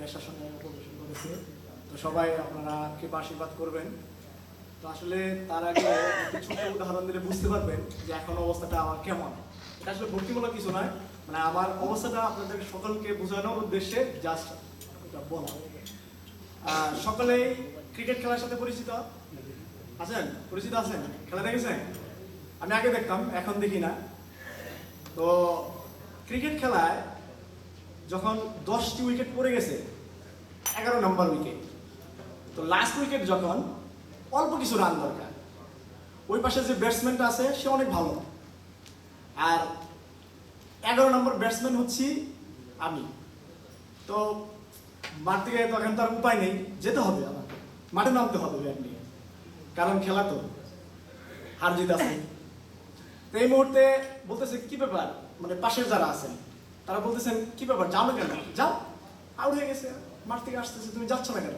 এই পেশাসনে পরিবেশন করেছে। তো সবাই আপনারা কৃপা আশীর্বাদ করবেন। তো আসলে তার আগে ছোট উদাহরণ দিলে বুঝতে পারবেন যে এখন অবস্থাটা আমার কেমন। এটা আসলে ভক্তিমূলক কিছু নয় মানে আমার অবস্থাটা আপনাদের সকলকে বোঝানোর উদ্দেশ্যে জাস্ট বলা সকলেই ক্রিকেট খেলার সাথে পরিচিত? আছেন? পরিচিত আছেন? খেলা দেখেছেন? আমি আগে দেখতাম, এখন দেখি না। তো ক্রিকেট খেলায় যখন দশটি উইকেট পড়ে গেছে, এগারো নম্বর উইকেট। তো লাস্ট উইকেট যখন অল্প কিছু রান দরকার। ওই পাশে যে ব্যাটসম্যানটা আছে, সে অনেক ভালো। আর এগারো নম্বর ব্যাটসম্যান হচ্ছি আমি। তো মাঠ থেকে তখন তার উপায় নেই, যেতে হবে আমাকে। মাঠে নামতে হবে ব্যাট নিয়ে। কারণ খেলা তো, হার জিত আছে। তো এই মুহূর্তে বলতেছে, কি ব্যাপার? মানে পাশের যারা আছেন। তারা বলতেছেন, কি ব্যাপার যাও না কেন? যাও। আউট হয়ে গেছে, মাঠ থেকে আসতেছে, তুমি যাচ্ছ না কেন?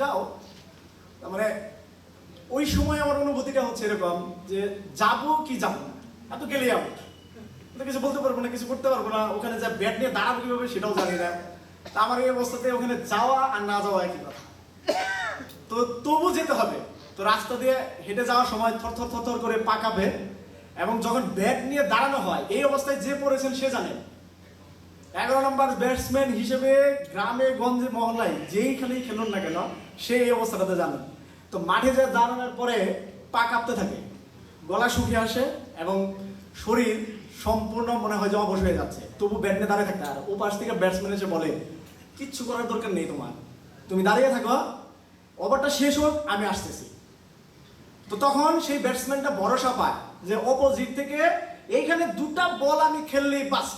যাও। মানে ওই সময় আমার অনুভূতিটা হচ্ছে এরকম যে, যাব কি যাব এত গেলেই আউট কিছু বলতে পারব না, কিছু করতে পারব না, ওখানে যা ব্যাট নিয়ে দাঁড়াবো কীভাবে সেটাও জানি না। তা আমার এই অবস্থাতে ওখানে যাওয়া আর না যাওয়া একই কথা। তো তবু যেতে হবে। তো রাস্তা দিয়ে হেঁটে যাওয়ার সময় থর থর থর করে পাকাবে এবং যখন ব্যাট নিয়ে দাঁড়ানো হয়, এই অবস্থায় যে পড়েছেন সে জানে এগারো নম্বর ব্যাটসম্যান হিসেবে গ্রামে, গঞ্জে, মহল্লায় যেইখানেই খেলুন না কেন সে এই অবস্থাটাতে জানেন। তো মাঠে যে দাঁড়ানোর পরে পা কাঁপতে থাকে। গলা শুকিয়ে আসে এবং শরীর সম্পূর্ণ মনে হয় যে অবশ হয়ে যাচ্ছে। তবু ব্যাট নিয়ে দাঁড়িয়ে থাকে আর ও পাশ থেকে ব্যাটসম্যান এসে বলে, কিচ্ছু করার দরকার নেই তোমার। তুমি দাঁড়িয়ে থাকো। ওভারটা শেষ হোক, আমি আসতেছি। তো তখন সেই ব্যাটসম্যানটা ভরসা পায় যে অপোজিট থেকে এইখানে দুটা বল আমি খেললেই বাস,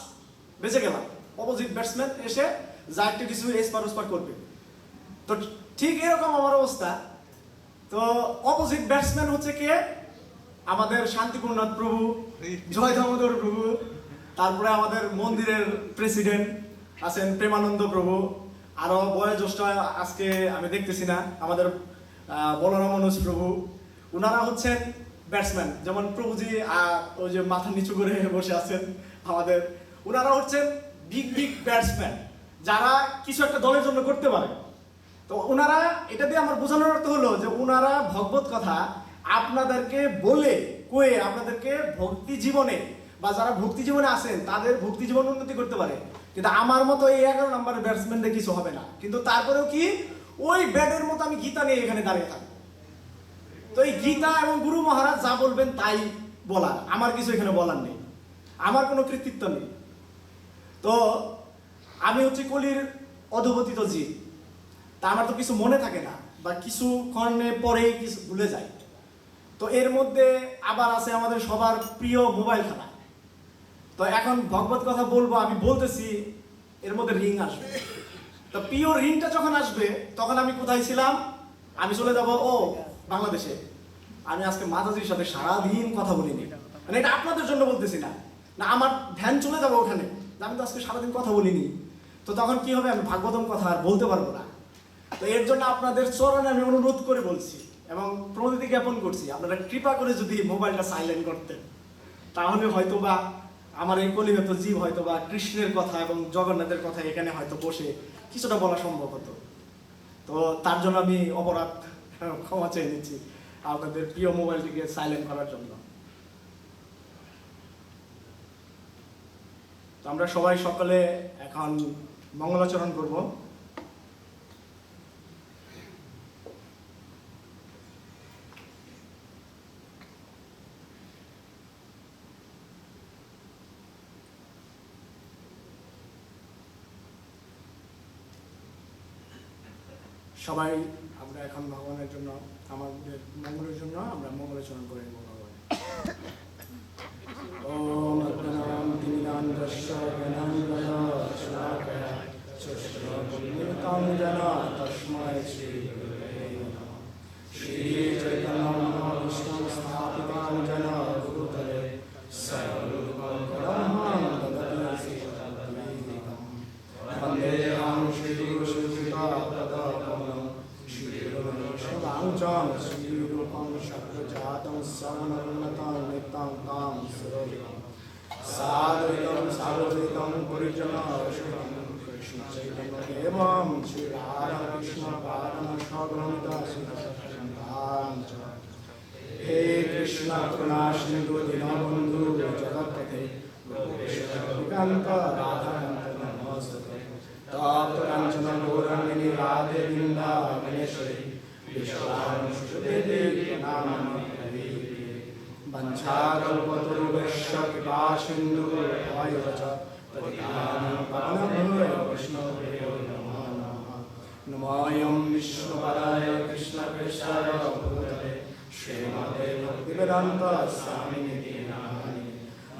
বেঁচে গেলাম। অপোজিট ব্যাটসম্যান এসে একটু কিছু এসপার ওসপার করবে। তো ঠিক এরকম আমার অবস্থা। তো অপোজিট ব্যাটসম্যান হচ্ছে কে? আমাদের শান্তিপূর্ণনাথ প্রভু, জয় দামোদর প্রভু, তারপরে আমাদের মন্দিরের প্রেসিডেন্ট আছেন প্রেমানন্দ প্রভু। আরও বয়োজ্যেষ্ঠ আজকে আমি দেখতেছি না, আমাদের বলরাম অনুজ প্রভু। ওনারা হচ্ছেন ব্যাটসম্যান যেমন প্রভুজি ওই যে মাথা নিচু করে বসে আছেন আমাদের। ওনারা হচ্ছেন বিগ বিগ ব্যাটসম্যান যারা কিছু একটা দলের জন্য করতে পারে। তো ওনারা, এটা দিয়ে আমার বোঝানোর অর্থ হলো যে ওনারা ভগবত কথা আপনাদেরকে বলে কয়ে আপনাদেরকে ভক্তি জীবনে, বা যারা ভক্তি জীবনে আছেন, তাদের ভক্তি জীবন উন্নতি করতে পারে। কিন্তু আমার মতো এই এগারো নাম্বারের ব্যাটসম্যানদের কিছু হবে না। কিন্তু তারপরেও কি? ওই ব্যাটের মতো আমি গীতা নিয়ে এখানে দাঁড়িয়ে থাকি তো এই গীতা এবং গুরু মহারাজ যা বলবেন তাই বলার। আমার কিছু এখানে বলার নেই। আমার কোনো কৃতিত্ব নেই। তো আমি হচ্ছে কলির অধপতিত জীব। তা আমার তো কিছু মনে থাকে না, বা কিছু ক্ষণে পরেই কিছু ভুলে যায়। তো এর মধ্যে আবার আছে আমাদের সবার প্রিয় মোবাইল খেলা তো এখন ভগবত কথা বলব, আমি বলতেছি, এর মধ্যে রিং আসবে। তো প্রিয় রিংটা যখন আসবে, তখন আমি কোথায় ছিলাম? আমি চলে যাব, ও, বাংলাদেশে। আমি আজকে মাতাজির সাথে সারাদিন কথা বলিনি। মানে এটা আপনাদের জন্য বলতেছি না। না, আমার ধ্যান চলে যাব ওখানে। আমি তো আজকে সারাদিন কথা বলিনি। তো তখন কি হবে? আমি ভাগবতম কথা আর বলতে পারব না। তো এর জন্য আপনাদের চরণে আমি অনুরোধ করে বলছি এবং প্রণতি জ্ঞাপন করছি। আপনারা কৃপা করে যদি মোবাইলটা সাইলেন্ট করতেন, তাহলে হয়তো বা আমার এই কলিগত জীব হয়তো বা কৃষ্ণের কথা এবং জগন্নাথের কথা এখানে হয়তো বসে কিছুটা বলা সম্ভব হতো। তো তার জন্য আমি অপরাধ, ক্ষমা চেয়ে নিচ্ছি আপনাদের প্রিয় মোবাইলটিকে সাইলেন্ট করার জন্য। তো আমরা সবাই সকলে এখন মঙ্গলাচরণ করব। সবাই আমরা এখন ভগবানের জন্য আমাদের মঙ্গলের জন্য আমরা মঙ্গলাচরণ করে নেব ভগবান অজ্ঞানাম कामजना तस्मै श्री नमोऽयं विष्णुपदाय कृष्णकृष्णाय भूतले श्रीमते भक्तिवेदान्त स्वामिनिति नामानि।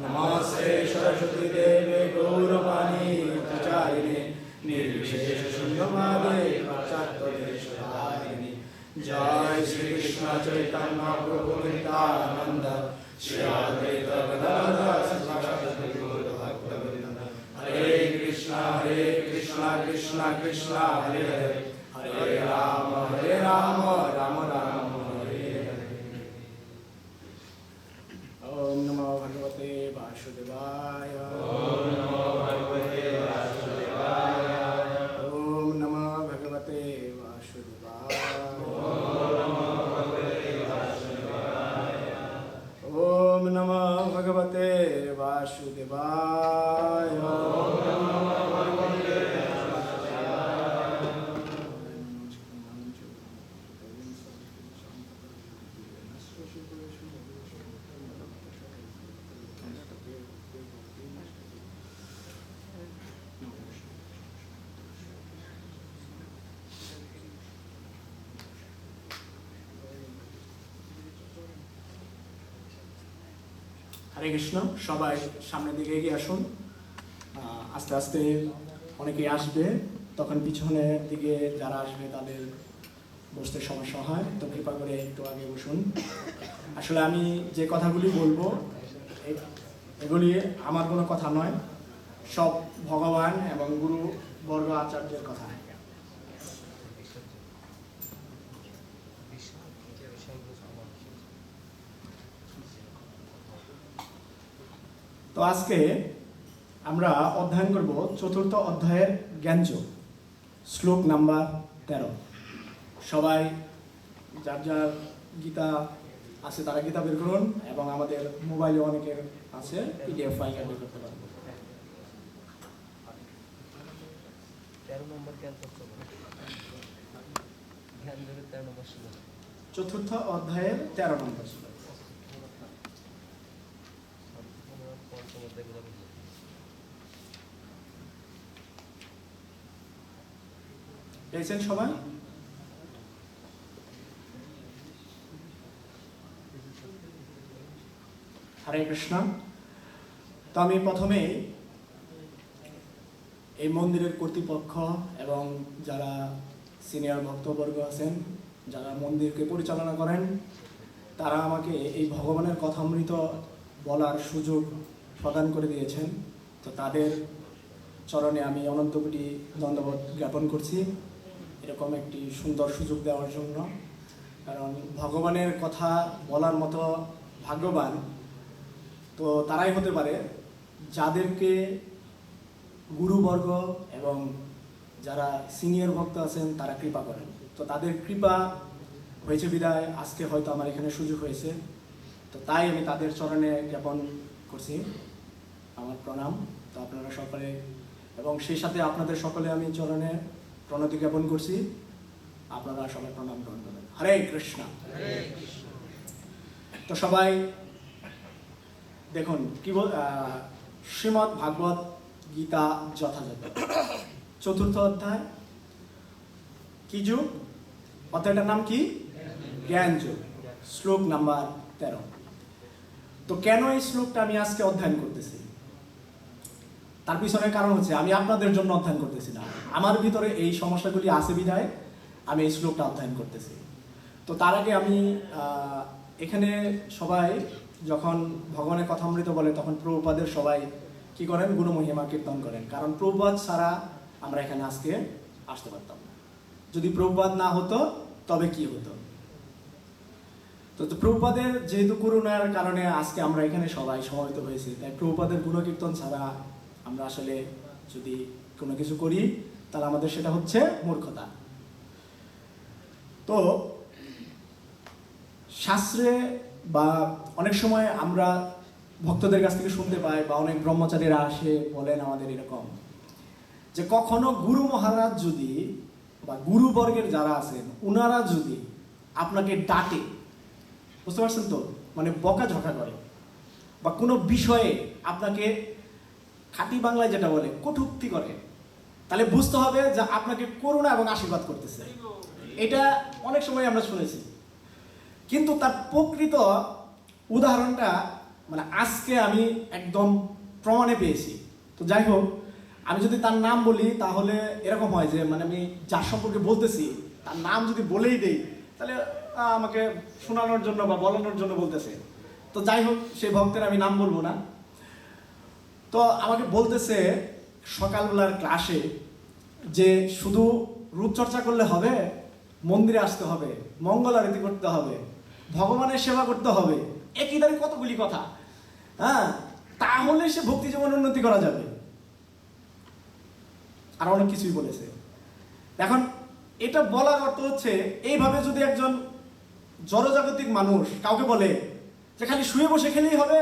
नमस्ते सरस्वतीदेवे गौरवाणी प्रचारिणे निर्विशेषशून्यवादे पाश्चात्यदेशधारिणि। जय श्री कृष्ण चैतन्य प्रभु नित्यानंद श्री अद्वैत गदाधर भक्तवृंद हरे कृष्ण हरे कृष्ण कृष्ण कृष्ण, हरे हरे। नमो भगवते वासुदेवाय। হরে কৃষ্ণ, সবাই সামনের দিকে এগিয়ে আসুন। আস্তে আস্তে অনেকেই আসবে। তখন পিছনের দিকে যারা আসবে তাদের বসতে সমস্যা হয়, তো কৃপা করে একটু আগে বসুন। আসলে আমি যে কথাগুলি বলব এগুলি আমার কোনো কথা নয়, সব ভগবান এবং গুরু বর্গ আচার্যের কথা। তো আজকে আমরা অধ্যয়ন করব চতুর্থ অধ্যায়ের জ্ঞানযোগ শ্লোক নাম্বার তেরো। সবাই যার যার গীতা আছে তারা গীতা বের করুন এবং আমাদের মোবাইলে অনেকের আছে পিডিএফ ফাইল বের করতে নম্বর চতুর্থ অধ্যায়ের তেরো নম্বর শ্লোক পঞ্চম অধ্যায়গুলো বুঝলো পেয়েছেন সবাই? হরে কৃষ্ণ। তো আমি প্রথমে এই মন্দিরের কর্তৃপক্ষ এবং যারা সিনিয়র ভক্তবর্গ আছেন, যারা মন্দিরকে পরিচালনা করেন, তারা আমাকে এই ভগবানের কথামৃত বলার সুযোগ প্রদান করে দিয়েছেন। তো তাদের চরণে আমি অনন্ত কোটি ধন্যবাদ জ্ঞাপন করছি এরকম একটি সুন্দর সুযোগ দেওয়ার জন্য। কারণ ভগবানের কথা বলার মতো ভাগ্যবান তো তারাই হতে পারে যাদেরকে গুরুবর্গ এবং যারা সিনিয়র ভক্ত আছেন তারা কৃপা করেন। তো তাদের কৃপা হয়েছে বিদায়, আজকে হয়তো আমার এখানে সুযোগ হয়েছে। তো তাই আমি তাদের চরণে জ্ঞাপন করছি। আমার প্রণাম। তো আপনারা সকলে এবং সেই সাথে আপনাদের সকলে আমি চরণে প্রণতি জ্ঞাপন করছি। আপনারা সবাই প্রণাম গ্রহণ করবেন। হরে কৃষ্ণ। তো সবাই দেখুন কি শ্রীমদ্ ভাগবত গীতা যথাযথ। চতুর্থ অধ্যায় কি যুগ? অধ্যায়টার নাম কি? জ্ঞান যুগ। শ্লোক নাম্বার তেরো। তো কেন এই শ্লোকটা আমি আজকে অধ্যয়ন করতেছি? তার পিছনে কারণ হচ্ছে আমি আপনাদের জন্য অধ্যয়ন করতেছি না। আমার ভিতরে এই সমস্যাগুলি আছে বিধায় আমি এই শ্লোকটা অধ্যয়ন করতেছি। তো তার আগে আমি এখানে সবাই যখন ভগবানের কথামৃত বলে তখন প্রভুপাদের সবাই কি করেন? গুণমহিমা কীর্তন করেন। কারণ প্রভুপাদ ছাড়া আমরা এখানে আজকে আসতে পারতাম না। যদি প্রভুপাদ না হতো, তবে কি হতো? তো প্রভুপাদের যেহেতু করুণার কারণে আজকে আমরা এখানে সবাই সমবেত হয়েছি, তাই প্রভুপাদের গুণকীর্তন ছাড়া আমরা আসলে যদি কোনো কিছু করি, তাহলে আমাদের সেটা হচ্ছে মূর্খতা। তো শাস্ত্রে বা অনেক সময় আমরা ভক্তদের কাছ থেকে শুনতে পাই বা অনেক ব্রহ্মচারীরা আসে, বলেন আমাদের এরকম যে কখনো গুরু মহারাজ যদি বা গুরুবর্গের যারা আছেন ওনারা যদি আপনাকে ডাকে, বুঝতে পারছেন তো? মানে বকাঝকা করে বা কোনো বিষয়ে আপনাকে খাঁটি বাংলায় যেটা বলে, কটুক্তি করে। তাহলে বুঝতে হবে যে আপনাকে করুণা এবং আশীর্বাদ করতেছে। এটা অনেক সময় আমরা শুনেছি। কিন্তু তার প্রকৃত উদাহরণটা মানে আজকে আমি একদম প্রমাণে পেয়েছি। তো যাই হোক, আমি যদি তার নাম বলি, তাহলে এরকম হয় যে মানে আমি যার সম্পর্কে বলতেছি, তার নাম যদি বলেই দেই, তাহলে আমাকে শোনানোর জন্য বা বলানোর জন্য বলতেছে। তো যাই হোক, সেই ভক্তের আমি নাম বলব না। তো আমাকে বলতেছে সকালবেলার ক্লাসে যে শুধু রূপচর্চা করলে হবে, মন্দিরে আসতে হবে, মঙ্গল আরতি করতে হবে, ভগবানের সেবা করতে হবে, একই দাঁড়ি কতগুলি কথা? হ্যাঁ তাহলে সে ভক্তি জীবন উন্নতি করা যাবে। আর অনেক কিছুই বলেছে। এখন এটা বলার অর্থ হচ্ছে, এইভাবে যদি একজন জড়জাগতিক মানুষ কাউকে বলে যে খালি শুয়ে বসে খেলেই হবে,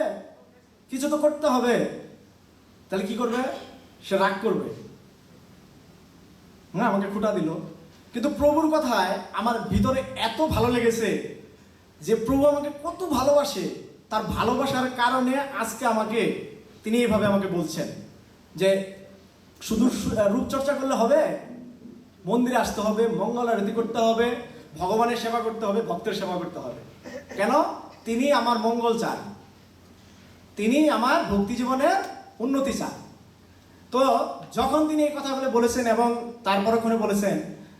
কিছু তো করতে হবে তাহলে কি করবে? সে রাগ করবে। হ্যাঁ আমাকে খুঁটা দিল। কিন্তু প্রভুর কথায় আমার ভিতরে এত ভালো লেগেছে যে প্রভু আমাকে কত ভালোবাসে। তার ভালোবাসার কারণে আজকে আমাকে তিনি এইভাবে আমাকে বলছেন যে শুধু রূপচর্চা করলে হবে, মন্দিরে আসতে হবে, মঙ্গল আরতি করতে হবে, ভগবানের সেবা করতে হবে, ভক্তের সেবা করতে হবে। কেন? তিনি আমার মঙ্গল চান। তিনি আমার ভক্তি জীবনের উন্নতি চান। তো যখন তিনি এই কথাগুলো বলেছেন এবং তারপর ওখানে বলেছেন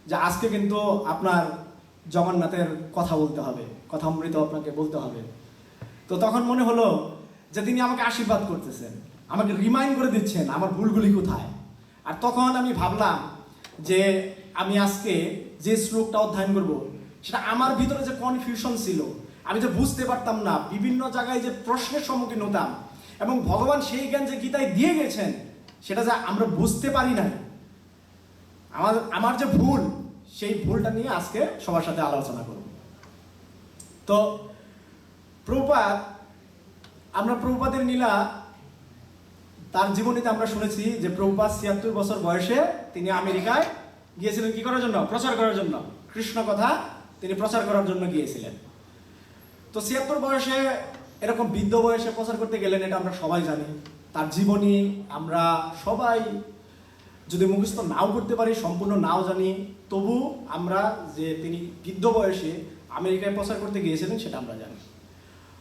যে আজকে কিন্তু আপনার জগন্নাথের কথা বলতে হবে, কথা অমৃত আপনাকে বলতে হবে। তো তখন মনে হলো যে তিনি আমাকে আশীর্বাদ করতেছেন, আমাকে রিমাইন্ড করে দিচ্ছেন আমার ভুলগুলি কোথায়। আর তখন আমি ভাবলাম যে আমি আজকে যে শ্লোকটা অধ্যয়ন করব, সেটা আমার ভিতরে যে কনফিউশন ছিল, আমি যে বুঝতে পারতাম না, বিভিন্ন জায়গায় যে প্রশ্নের সম্মুখীন হতাম এবং ভগবান সেই জ্ঞান যে গীতায় দিয়ে গেছেন, সেটা যে আমরা বুঝতে পারি না আমার আমার যে ভুল, সেই ভুলটা নিয়ে আজকে সবার সাথে আলোচনা করব। তো প্রভুপাত আমরা প্রভুপাদের নীলা তার জীবনীতে আমরা শুনেছি যে প্রভুপাত ছিয়াত্তর বছর বয়সে তিনি আমেরিকায় গিয়েছিলেন কি করার জন্য? প্রচার করার জন্য। কৃষ্ণ কথা তিনি প্রচার করার জন্য গিয়েছিলেন। তো ছিয়াত্তর বয়সে এরকম বৃদ্ধ বয়সে প্রচার করতে গেলেন, এটা আমরা সবাই জানি। তার জীবনী আমরা সবাই যদি মুখস্থ নাও করতে পারি, সম্পূর্ণ নাও জানি, তবু আমরা যে তিনি বৃদ্ধ বয়সে আমেরিকায় প্রচার করতে গিয়েছিলেন, সেটা আমরা জানি।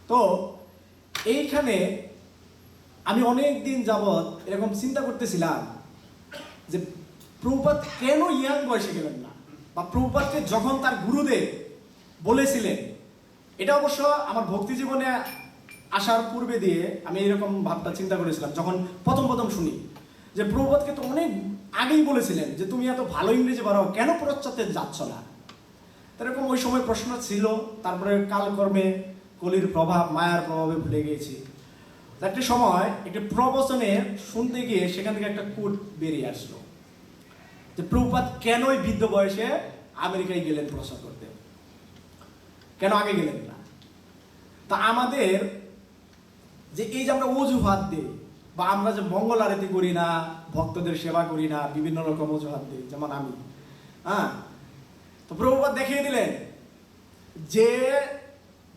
তো এইখানে আমি অনেক দিন যাবৎ এরকম চিন্তা করতেছিলাম যে প্রভুপাত কেন ইয়াং বয়সে গেলেন না? বা প্রভুপাতকে যখন তার গুরুদেব বলেছিলেন, এটা অবশ্য আমার ভক্তি জীবনে আসার পূর্বে দিয়ে আমি এরকম ভাবটা চিন্তা করেছিলাম, যখন প্রথম প্রথম শুনি, যে প্রভুপাতকে তো অনেক আগেই বলেছিলেন যে তুমি এত ভালো ইংরেজি পারো কেন পশ্চাতে যাচ্ছ না? এরকম ওই সময় প্রশ্ন ছিল, তারপরে কালকর্মে কলির প্রভাব, মায়ার প্রভাবে ভুলে গিয়েছি। একটা সময় একটি প্রবচনে শুনতে গিয়ে সেখান থেকে একটা কোট বেরিয়ে আসলো, যে প্রভুপাত কেন ওই বৃদ্ধ বয়সে আমেরিকায় গেলেন প্রচার করতে? কেন আগে গেলেন না? তা আমাদের যে এই যে আমরা অজুহাত দিই, বা আমরা যে মঙ্গল আরতি করি না, ভক্তদের সেবা করি না, বিভিন্ন রকম অজুহাত দিই, যেমন আমি। হ্যাঁ? তো প্রভুপাত দেখিয়ে দিলেন যে,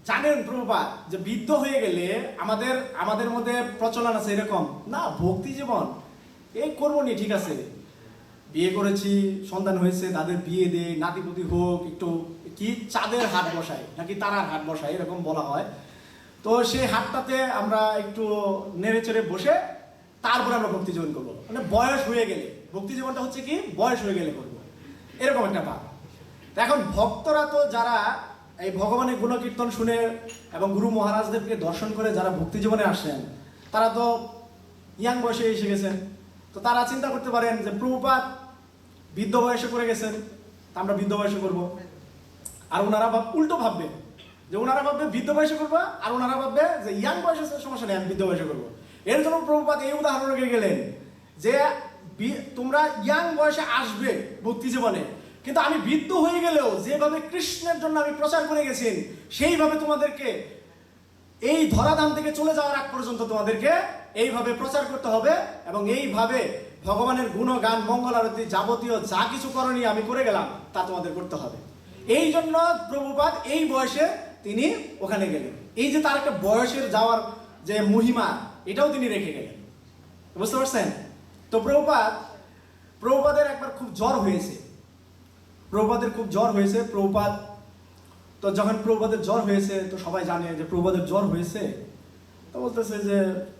জানেন প্রভুপাত যে বৃদ্ধ হয়ে গেলে আমাদের আমাদের মধ্যে প্রচলন আছে এরকম। না, ভক্তি জীবন, এই করব নি, ঠিক আছে। বিয়ে করেছি, সন্তান হয়েছে, তাদের বিয়ে দে নাতিপুতি হোক, একটু কি, চাঁদের হাট বসাই, নাকি তারার হাট বসায় এরকম বলা হয়। তো সেই হাটটাতে আমরা একটু নেড়ে চেড়ে বসে তারপরে আমরা ভক্তি জীবন করব। মানে বয়স হয়ে গেলে। ভক্তি জীবনটা হচ্ছে কি? বয়স হয়ে গেলে করব। এরকম একটা ভাব। এখন ভক্তরা তো যারা এই ভগবানের গুণকীর্তন শুনে এবং গুরু মহারাজদেবকে দর্শন করে যারা ভক্তি জীবনে আসেন, তারা তো ইয়াং বয়সে এসে গেছেন। তো তারা চিন্তা করতে পারেন যে প্রভুপাত বৃদ্ধ বয়সে করে গেছেন, তা আমরা বৃদ্ধ বয়সে করব। আর ওনারা উল্টো ভাববে যে ওনারা ভাববে বৃদ্ধ বয়সে করব, আর ওনারা ভাববে যে ইয়াং বয়সে সমস্যা নেই, আমি বৃদ্ধ বয়সে করব। এর জন্য প্রভুপাত এই উদাহরণ রেখে গেলেন? যে তোমরা ইয়াং বয়সে আসবে ভক্তি জীবনে, কিন্তু আমি বৃদ্ধ হয়ে গেলেও যেভাবে কৃষ্ণের জন্য আমি প্রচার করে গেছি, সেইভাবে তোমাদেরকে এই ধরাধাম থেকে চলে যাওয়ার আগ পর্যন্ত তোমাদেরকে এইভাবে প্রচার করতে হবে এবং এইভাবে ভগবানের গুণগান মঙ্গল আরতি যাবতীয় যা কিছু করণীয় আমি করে গেলাম, তা তোমাদের করতে হবে। এই জন্য প্রভুপাদ এই বয়সে তিনি ওখানে গেলেন। এই যে তার একটা বয়সের যাওয়ার যে মহিমা, এটাও তিনি রেখে গেলেন। বুঝতে পারছেন? তো প্রভুপাদ, প্রভুপাদের একবার খুব জ্বর হয়েছে। প্রভুপাদের খুব জ্বর হয়েছে। প্রভুপাদ, তো যখন প্রভুপাদের জ্বর হয়েছে, তো সবাই জানে যে প্রভুপাদের জ্বর হয়েছে। তো বলতেছে যে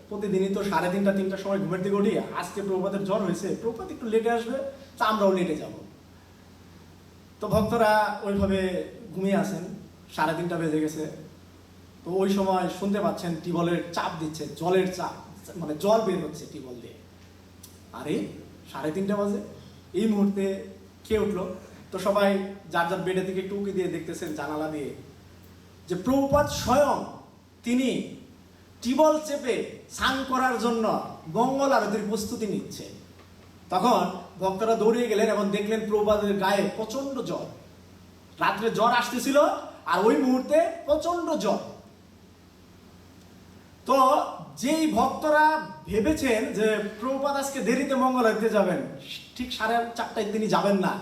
প্রতিদিনই তো সাড়ে তিনটা, তিনটার সময় ঘুমের দিকে উঠি, আজকে প্রভুপাদের জ্বর হয়েছে। প্রভুপাত একটু লেটে আসবে, তা আমরাও লেটে যাব। তো ভক্তরা ওইভাবে ঘুমিয়ে আছেন। সাড়ে তিনটা বেজে গেছে। তো ওই সময় শুনতে পাচ্ছেন টিবলের চাপ দিচ্ছে, জলের চাপ মানে জল বের হচ্ছে টিবল দিয়ে। আরে, সাড়ে তিনটা বাজে? এই মুহূর্তে কে উঠল? তো সবাই যার যার বেডের দিকে টুকি দিয়ে দেখতেছেন জানালা দিয়ে যে প্রভুপাত স্বয়ং তিনি টিবল চেপে স্নান করার জন্য মঙ্গল আরতির প্রস্তুতি নিচ্ছে। তখন ভক্তরা দৌড়িয়ে গেলেন এবং দেখলেন প্রভুপাদের গায়ে প্রচণ্ড জ্বর। রাত্রে জ্বর আসতেছিল আর ওই মুহূর্তে প্রচণ্ড জ্বর। তো যেই ভক্তরা ভেবেছেন যে প্রভুপাদ আজকে দেরিতে মঙ্গল আরতিতে যাবেন, ঠিক সাড়ে চারটায় তিনি যাবেন না।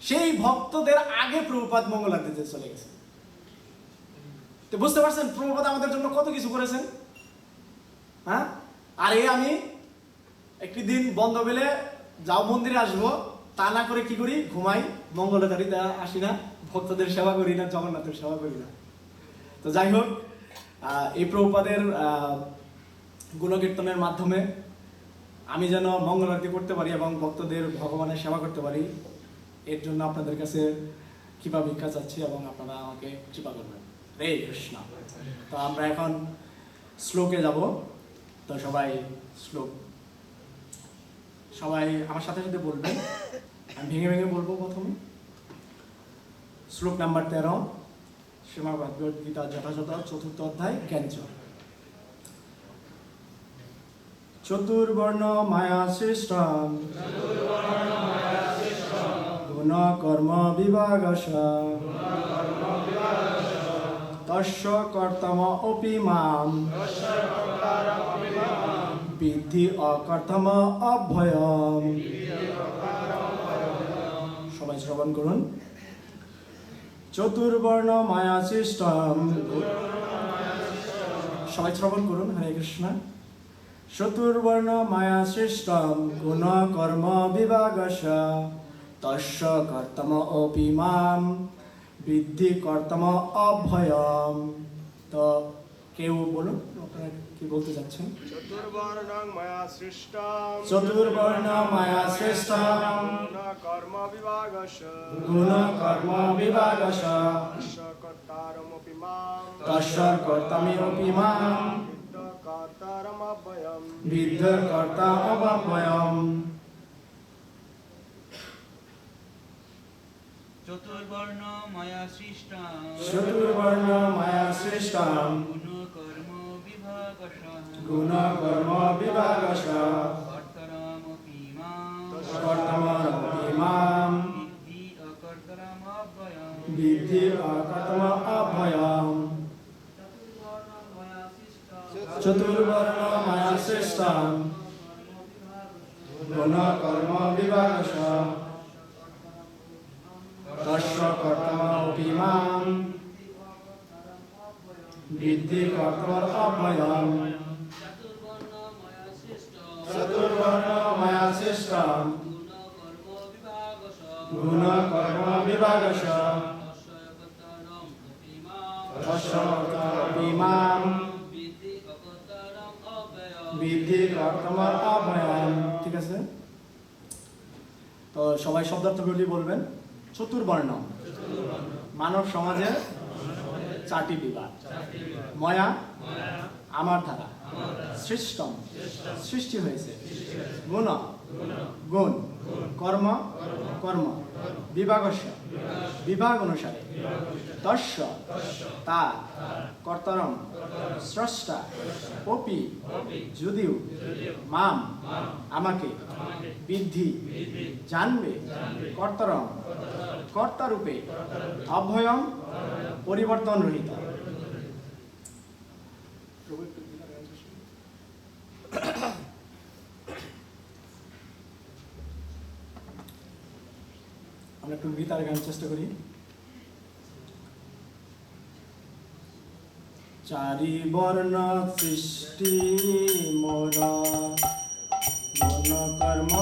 সেই ভক্তদের আগে প্রভুপাদ মঙ্গল আরতিতে চলে গেছে। তো বুঝতে পারছেন প্রভুপাদ আমাদের জন্য কত কিছু করেছেন? হ্যাঁ? আর এই আমি একটি দিন বন্ধ পেলে যাও মন্দিরে আসব। তা না করে কি করি? ঘুমাই মঙ্গলকারিতে আসি না, ভক্তদের সেবা করি না, জগন্নাথের সেবা করি না। তো যাই হোক এই প্রভুপাদের গুণকীর্তনের মাধ্যমে আমি যেন মঙ্গল আরতি করতে পারি এবং ভক্তদের ভগবানের সেবা করতে পারি, এর জন্য আপনাদের কাছে কৃপা ভিক্ষা চাচ্ছি এবং আপনারা আমাকে কৃপা করবেন। রে কৃষ্ণ। তো আমরা এখন শ্লোকে যাব। তো সবাই শ্লোক সবাই আমার সাথে সাথে বলবেন, আমি ভেঙে ভেঙে বলব প্রথমে। শ্লোক নাম্বার তেরো, শ্রীমা ভগবদ গীতা যথাযথ, চতুর্থ অধ্যায়, জ্ঞানচর। চতুর্বর্ণ মায়া সৃষ্টম। গুণ কর্ম বিভাগস তস্য কর্তম অপি মাম। বিদ্ধি অকর্তম অভয়ম সবাই শ্রবণ করুন। চতুর্বর্ণ মায়া সৃষ্টম। সবাই শ্রবণ করুন, হরে কৃষ্ণ। চতুর্বর্ণ মায়া সৃষ্টম, গুণ কর্ম বিভাগস তস্য কর্তম অপি মাম, বৃদ্ধি কর্তম অভয়ম তো কেউ বলুন, আপনারা কি বলতে চাচ্ছেন? চতুর্বর্ণং ময়া সৃষ্টম। চতুর্বর্ণ মায়া সৃষ্টম। কর্ম বিভাগশ গুণ কর্ম বিভাগস কর্তারমপি মাম। তস্য কর্তমেऽপি মাম। কর্তারমভয়ম বিদ্ধ কর্তা চতুর্বর্ণ মায়া সৃষ্টাম। চতুর্বর্ণ মায়া সৃষ্টম। গুণ বিভাগশ গুণ কর্ম বিভাগস কর্তরামপি মাম কর্তমরপি মাম বিদ্ধি অকর্তরামভয়ম বিদ্ধি অকর্তম অভয়ম চতুর্বর্ণ মায়া সৃষ্টম গুণ কর্ম বিভাগস তস্য কর্তমপি মাম বিদ্ধি কর্তম অভয়ম চতুর্বর্ণ মায়া সৃষ্টম গুণ কর্ম বিভাগস তস্য কর্তমপি মাম বিদ্ধি কর্তম অভয়ম ঠিক আছে তো সবাই শব্দার্থগুলি বলবেন। চতুর্বর্ণ। মানব সমাজে চারটি বিভাগ। ময়া আমার ধারা। সৃষ্টম সৃষ্টি হয়েছে। গুণ। গুণ। কর্ম কর্ম। বিভাগস্য। বিভাগ অনুসারে। তস্য। তা কর্তরম। স্রষ্টা। অপি। যদিও। মাম। আমাকে। বৃদ্ধি। জানবে। কর্তরম। কর্তারূপে। অভয়ম পরিবর্তন রহিত। আমরা একটু গীতার গান চেষ্টা করি। চারি বর্ণ সৃষ্টি মোর কর্ম